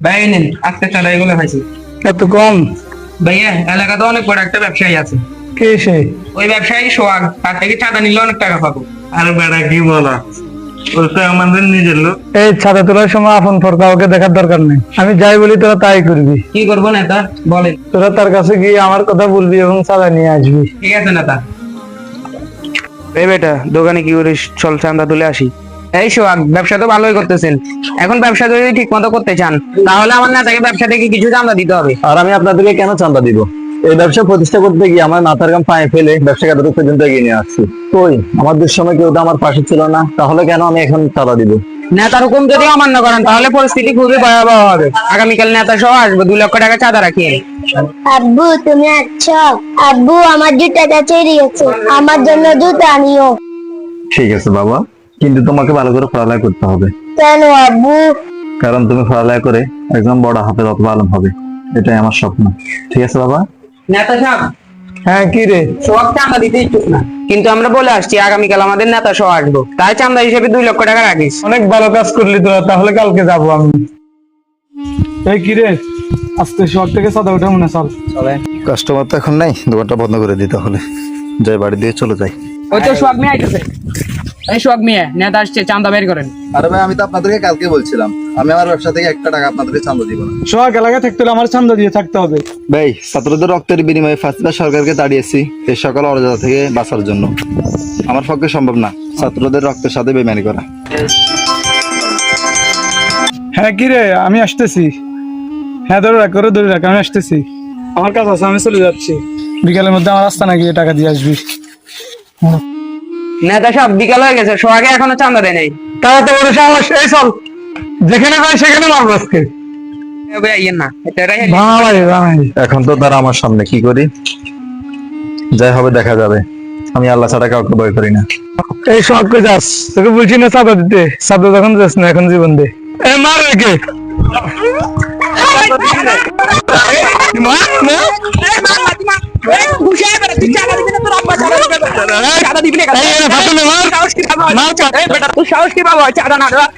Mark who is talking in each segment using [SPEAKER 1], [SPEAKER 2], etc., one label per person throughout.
[SPEAKER 1] ভাই নেন আজকে এগুলো খাইছি
[SPEAKER 2] এত কম?
[SPEAKER 1] ভাইয়া এলাকাতে অনেক বড় একটা ব্যবসায়ী আছে।
[SPEAKER 2] কে সে?
[SPEAKER 1] ওই ব্যবসায়ী সোয়াগ তার থেকে চাঁদা নিলে অনেক টাকা পাবো।
[SPEAKER 3] আরে বেটা কি বলা? ওই তো আমাদের নিজের লোক।
[SPEAKER 2] এই ছাদা তোলার সময় আপন ফর কাউকে দেখার দরকার নেই। আমি যাই বলি তোরা তাই করবি।
[SPEAKER 1] কি করব নেতা? বলেন।
[SPEAKER 2] তোরা তার কাছে গিয়ে আমার কথা বলবি এবং চাঁদা নিয়ে আসবি।
[SPEAKER 1] ঠিক আছে নেতা।
[SPEAKER 4] এই বেটা দোকানে কি করিস? চল চান্দা তুলে আসি।
[SPEAKER 1] এই সোহাগ ব্যবসা তো ভালোই করতেছেন। এখন ব্যবসা যদি ঠিক মতো করতে চান তাহলে আমার নেতাকে ব্যবসা থেকে কিছু চাঁদা দিতে হবে।
[SPEAKER 5] আর আমি আপনাদেরকে কেন চান্দা দিব? এই ব্যবসা প্রতিষ্ঠা করতে গিয়ে আমার মাথার গাম পায়ে ফেলে ব্যবসাকে এতটুকু পর্যন্ত এগিয়ে নিয়ে আসছি। কই? আমার দুঃসময় কেউ তো আমার পাশে ছিল না তাহলে কেন আমি এখন চাঁদা দিব?
[SPEAKER 1] নেতার হুকুম যদি অমান্য করেন তাহলে পরিস্থিতি খুবই ভয়াবহ হবে। আগামীকাল নেতা সহ আসব দুই লক্ষ টাকা চাঁদা রাখিয়ে।
[SPEAKER 6] আব্বু তুমি আছো? আব্বু আমার জুতাটা গেছে। আমার জন্য জুতা আনিও
[SPEAKER 5] ঠিক আছে বাবা। কিন্তু তোমাকে ভালো করে পড়ালেখা করতে হবে।
[SPEAKER 6] কেন আব্বু?
[SPEAKER 5] কারণ তুমি পড়ালেখা করে একদম বড় হাফেজ অত আলম হবে। এটাই আমার স্বপ্ন। ঠিক আছে বাবা?
[SPEAKER 1] নেতা সাহেব।
[SPEAKER 2] হ্যাঁ কি রে?
[SPEAKER 1] সোহাগ চাঁদা দিতে ইচ্ছুক না। কিন্তু আমরা বলে আসছি আগামীকাল আমাদের নেতা সহ আসব। তাই চাঁদা হিসেবে দুই লক্ষ টাকা রাখিস।
[SPEAKER 2] অনেক ভালো কাজ করলি তোরা তাহলে কালকে যাব আমি। এই কি রে? আজকে শহর থেকে চাঁদা উঠে মনে চল।
[SPEAKER 5] কাস্টমার তো এখন নাই দোকানটা বন্ধ করে দিতে হলে যাই বাড়ি দিয়ে চলে যাই।
[SPEAKER 1] ওই তো সোহাগ মিয়া আইতেছে। এই সোহাগ মিয়া নেতা আসছে চাঁদা বের করেন।
[SPEAKER 5] আরে ভাই আমি তো আপনাদেরকে কালকে বলছিলাম। আমি আমার ব্যবসা থেকে একটা টাকা আপনাদেরকে চান্দা দিব না।
[SPEAKER 2] সোহাগ এলাকায় থাকতে হলে আমার চান্দা দিয়ে থাকতে হবে।
[SPEAKER 5] ভাই ছাত্রদের রক্তের বিনিময়ে ফাঁসিলা সরকারকে তাড়িয়েছি এই সকল অরাজকতা থেকে বাঁচার জন্য। আমার পক্ষে সম্ভব না ছাত্রদের রক্তের সাথে বেমানি করা।
[SPEAKER 2] হ্যাঁ কি রে আমি আসতেছি। হ্যাঁ ধরে রাখ করে ধরে রাখ আমি আসতেছি। আমার কাজ আছে আমি চলে যাচ্ছি। বিকালের মধ্যে আমার রাস্তা না গিয়ে টাকা দিয়ে আসবি।
[SPEAKER 1] নেতা সাহেব বিকাল হয়ে গেছে সোহাগে এখনও চাঁদা দেয় নাই।
[SPEAKER 2] তারা তো বড় সাহস এই চল। যেখানে পাই সেখানে মারবো আজকে।
[SPEAKER 5] এখন তো তারা আমার সামনে কি করি? যাই হবে দেখা যাবে। আমি আল্লাহ ছাড়া কাউকে ভয় করি না।
[SPEAKER 2] এই সব কে যাস তোকে বলছি না চাঁদা দিতে। তখন যাস না এখন জীবন দে। এ মার রেখে
[SPEAKER 1] তুই সাহস কি পাবো চাঁদা না দেওয়া?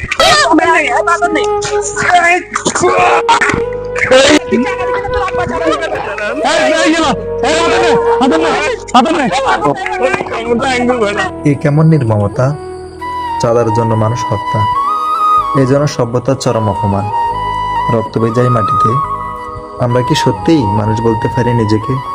[SPEAKER 7] এ কেমন নির্মমতা? চাঁদার জন্য মানুষ হত্যা। এ যেন সভ্যতার চরম অপমান। রক্ত বেজায় মাটিতে। আমরা কি সত্যিই মানুষ বলতে পারি নিজেকে?